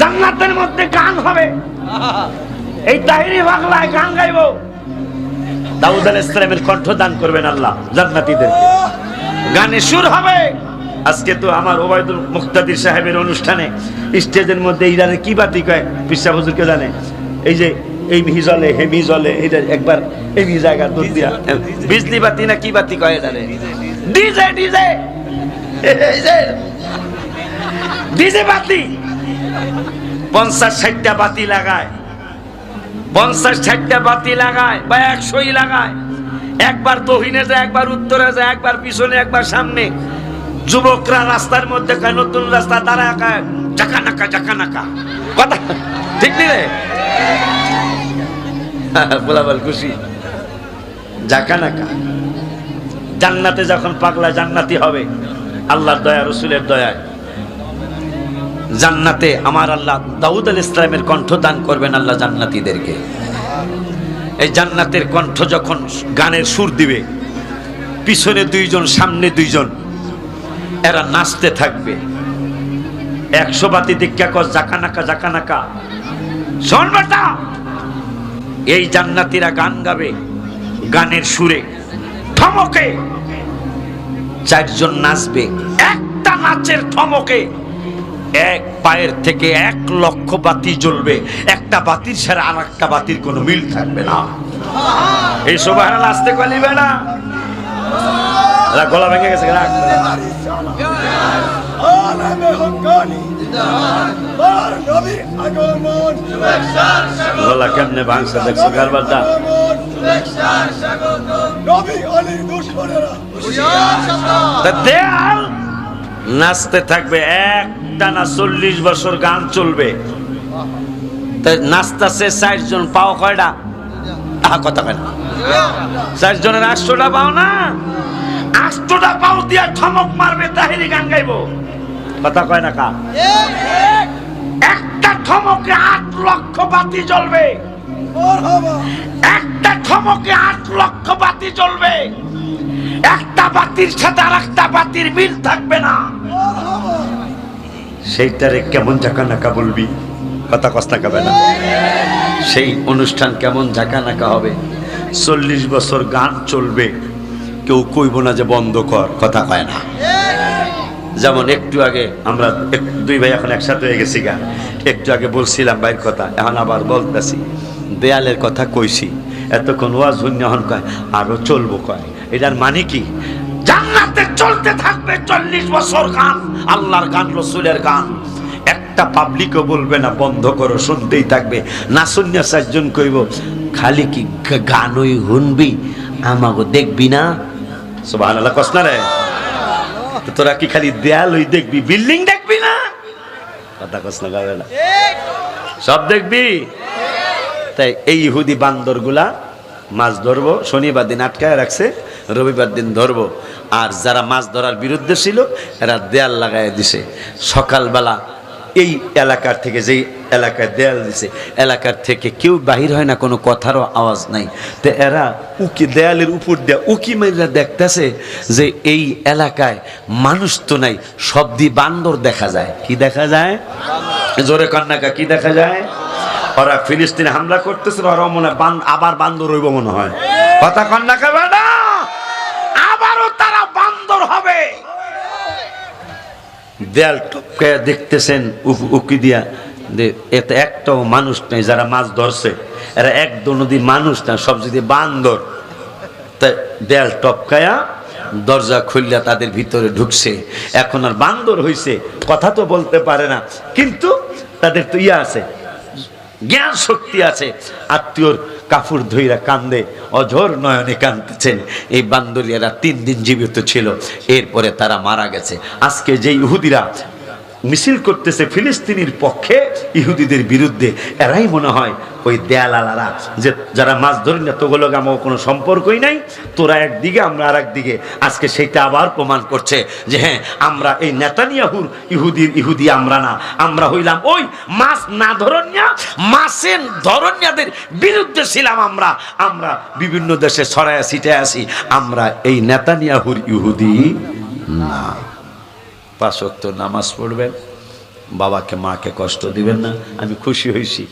জান্নাতের মধ্যে গান হবে। এই তাহিরি বাংলায় গান গাইবো। দাউদ আল ইসলামের কণ্ঠ দান করবেন আল্লাহ জান্নাতীদেরকে গানে সুর হবে। আজকে তো আমার ওবায়দুল মুক্তাদির সাহেবের অনুষ্ঠানে, স্টেজের মধ্যে ইরানে কি বাতি কয়? পিসা হুজুরকে জানে? এই যে, এই মিহি জলে, হে মিহি জলে এটা একবার এই মিহি জায়গা দুধ দিয়া। বিজলি বাতি না কি বাতি কয় এটারে ডিজে ডিজে। ডিজে বাতি। পঞ্চাশ ষাটটা বাতি লাগায়। পঞ্চাশ ষাটটা বাতি লাগায় বা একশোই লাগায়। একবার দহিনে যায়, একবার উত্তরে যায়, একবার পিছনে, একবার সামনে। যুবকরা রাস্তার মধ্যে কয়, নতুন রাস্তা দাঁড়ায় কয় জাকা নাকা জাকা নাকা কথা ঠিক নি রে? বল খুশি। জাকা নাকা জান্নাতে যখন পাগলা জান্নাতি হবে, আল্লাহর দয়া, রসুলের দয়ায়। জান্নাতে আমার আল্লাহ দাউদ আল ইসলামের কণ্ঠ দান করবেন আল্লাহ জান্নাতীদেরকে। এই জান্নাতের কণ্ঠ যখন গানের সুর দিবে, পিছনে দুইজন, সামনে দুইজন, এরা নাচতে থাকবে। একশো বাতি দীক্ষা কর জাকানাকা জাকানাকা শোন বেটা! এই জান্নাতীরা গান গাবে, গানের সুরে থমকে। চারজন নাচবে, একটা নাচের থমকে। এক পায়ের থেকে এক লক্ষ বাতি জ্বলবে। একটা বাতির সারা আর একটা বাতির কোনো মিল থাকবে না। এই সবাই আসতে কলিবে না। গলা ভেঙে গেছে গলা কেমনে ভাঙছে, দেখছ তা দেয়াল নাচতে থাকবে এক টানা চল্লিশ বছর গান চলবে। নাচতাছে চারজন, পাও কয়টা? আহা কথা কয় না। চারজনের আটশোটা পাও না? আটশোটা পাও দিয়া থমক মারবে, তাহিরি গান গাইবো। কথা কয় না কা? একটা থমকে আট লক্ষ বাতি জ্বলবে। একটা থমকে আট লক্ষ বাতি জ্বলবে। একটা বাতির সাথে আর একটা বাতির মিল থাকবে না। সেইটারে কেমন ঝাঁকা নাকা বলবি? কথা কস্তা কাবে না সেই অনুষ্ঠান কেমন ঝাঁকা নাকা হবে? চল্লিশ বছর গান চলবে। কেউ কইব না যে বন্ধ কর, কথা কয় না। যেমন একটু আগে আমরা দুই ভাই এখন একসাথে হয়ে গেছি গা। একটু আগে বলছিলাম ভাইয়ের কথা, এখন আবার বলতেছি। দেয়ালের কথা কইছি। এতক্ষণ ওয়াজ হন কয়, আরও চলবো কয়। এটার মানে কি? জান্নাতে চলতে থাকবে চল্লিশ বছর গান, আল্লাহর গান, রসুলের গান। একটা পাবলিকও বলবে না, বন্ধ করো, শুনতেই থাকবে। না শুনিয়া চারজন কইব, খালি কি গানই শুনবি? আমাকে দেখবি না? সুবাহ আল্লাহ কসনা রে। তোরা কি খালি দেয়াল ওই দেখবি, বিল্ডিং দেখবি না? কথা কস না, গাবে না। সব দেখবি? তাই এই ইহুদি বান্দরগুলা মাছ ধরবো, শনিবার দিন আটকায় রাখছে, রবিবার দিন ধরবো। আর যারা মাছ ধরার বিরুদ্ধে ছিল, এরা দেয়াল লাগায় দিছে। সকালবেলা এই এলাকার থেকে যেই এলাকায় দেয়াল দিছে, এলাকার থেকে কেউ বাহির হয় না, কোনো কথারও আওয়াজ নাই। তো এরা উকি, দেয়ালের উপর দেয়া উকি মেয়েরা দেখতেছে যে এই এলাকায় মানুষ তো নাই, সব দিয়ে বান্দর দেখা যায়। কি দেখা যায়? জোরে কন্যাকা কি দেখা যায়? ওরা ফিলিস্তিনে হামলা করতেছে ওরা মনে আবার বান্দর হইব মনে হয়। কথা কন্যাকা বেটা আবারও তারা বান্দর হবে। দেয়াল টপকে দেখতেছেন উক- দিয়া এতে একটাও মানুষ নেই যারা মাছ ধরছে। এরা একদম নদী মানুষ না, সব যদি বান্দর। তা দেয়াল টপকায়া দরজা খুললা তাদের ভিতরে ঢুকছে। এখন আর বান্দর হইছে, কথা তো বলতে পারে না। কিন্তু তাদের তো ইয়া আছে। জ্ঞান শক্তি আছে। আত্মীয়র কাফুর ধৈরা কান্দে, অঝোর নয়নে কান্দতেছেন এই বান্দরিয়ারা তিন দিন জীবিত ছিল, এরপরে তারা মারা গেছে। আজকে যেই ইহুদিরা মিছিল করতেছে ফিলিস্তিনির পক্ষে ইহুদিদের বিরুদ্ধে। এরাই মনে হয় ওই দেয়ালালারা, যে যারা মাছ ধরি না, তোগুলো আমার কোনো সম্পর্কই নাই। তোরা একদিকে, আমরা আর একদিকে আজকে সেইটা আবার প্রমাণ করছে যে হ্যাঁ আমরা এই নেতানিয়াহুর ইহুদির ইহুদি আমরা না। আমরা হইলাম ওই মাছ না ধরনিয়া মাছের ধরনিয়াদের বিরুদ্ধে ছিলাম আমরা। আমরা বিভিন্ন দেশে ছড়ায় ছিটে আসি আমরা এই নেতানিয়াহুর ইহুদি না। পাঁচ ওয়াক্ত নামাজ পড়বেন। বাবাকে, মাকে কষ্ট দিবেন না। আমি খুশি হয়েছি।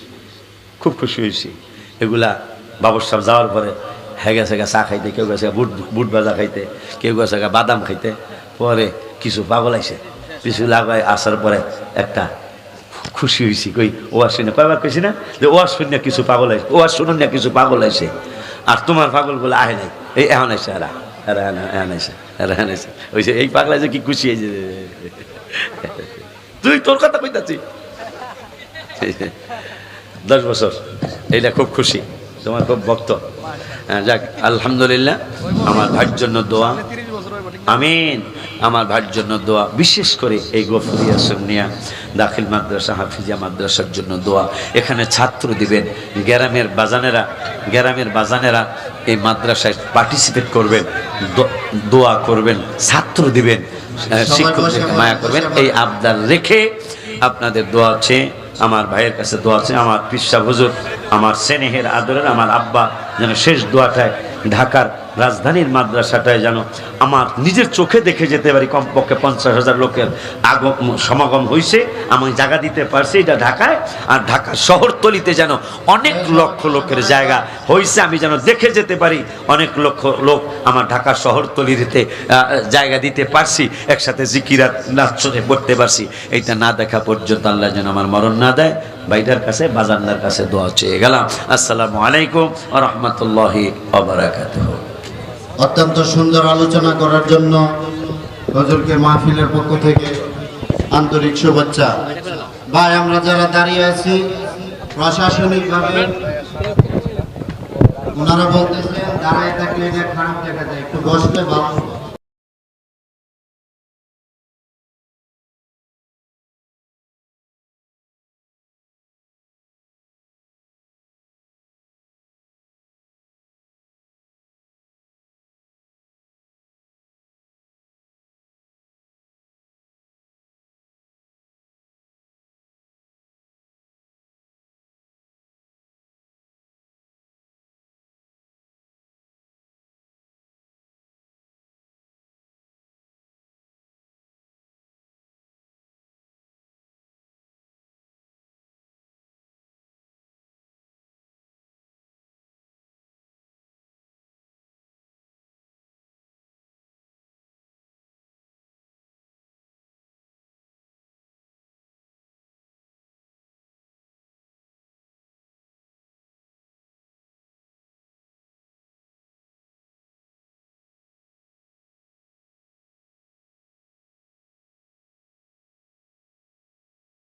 খুব খুশি হয়েছি। এগুলা বাবুর সাহেব যাওয়ার পরে হ্যাঁ গেছে গা চা খাইতে, কেউ গেছে বুট বুট ভাজা খাইতে, কেউ গেছে গা বাদাম খাইতে। পরে কিছু পাগল আইছে। কিছু লাগাই আসার পরে একটা খুশি হয়েছি। কই, ওয়াজ শুনে কয়বার কইছি না? যে ওয়াজ শুনে কিছু পাগল আইছে, ওয়াজ শুনুন না কিছু পাগল আইছে। আর তোমার পাগলগুলো আহে নাই। এই এখন আইছে, এরা এরা এখন আইছে। ওই যে এই পাগলা যে কি খুশি হয়েছে তুই তোর কথা কইতাছি। দশ বছর এইটা খুব খুশি তোমার খুব ভক্ত। হ্যাঁ, যাক আলহামদুলিল্লাহ আমার ভাইয়ের জন্য দোয়া। আমিন। আমার ভাইয়ের জন্য দোয়া বিশেষ করে এই গফরিয়া সুন্নিয়া দাখিল মাদ্রাসা হাফিজিয়া মাদ্রাসার জন্য দোয়া। এখানে ছাত্র দিবেন গ্রামের বাজানেরা গ্রামের বাজানেরা এই মাদ্রাসায় পার্টিসিপেট করবেন দোয়া করবেন ছাত্র দিবেন আহ, শিক্ষকদেরকে মায়া করবেন এই আবদার রেখে আপনাদের দোয়া আছে আমার ভাইয়ের কাছে দোয়া আছে আমার পিসা হুজুর আমার স্নেহের আদরের আমার আব্বা যেন শেষ দোয়াটায় ঢাকার রাজধানীর মাদ্রাসাটায় যেন আমার নিজের চোখে দেখে যেতে পারি, কমপক্ষে পঞ্চাশ হাজার লোকের আগম, সমাগম হয়েছে আমি জায়গা দিতে পারছি, এটা ঢাকায়, আর ঢাকা শহরতলিতে যেন অনেক লক্ষ লোকের জায়গা হয়েছে আমি যেন দেখে যেতে পারি, অনেক লক্ষ লোক আমার ঢাকা শহরতলিতে জায়গা দিতে পারছি, একসাথে জিকিরাত নাচনে পড়তে পারছি, এইটা না দেখা পর্যন্ত আল্লাহ যেন আমার মরণ না দেয়। বাইটার কাছে, বাজান্দার কাছে দোয়া চেয়ে গেলাম। আসসালামু আলাইকুম রহমতুল্লাহি অবরাকাতুহ অত্যন্ত সুন্দর আলোচনা করার জন্য হজরকে মাহফিলের পক্ষ থেকে আন্তরিক শুভেচ্ছা ভাই, আমরা যারা দাঁড়িয়ে আছি, প্রশাসনিকভাবে ওনারা বলতেছেন, দাঁড়ায় থাকলে খারাপ দেখা যায়, একটু বসলে ভালো।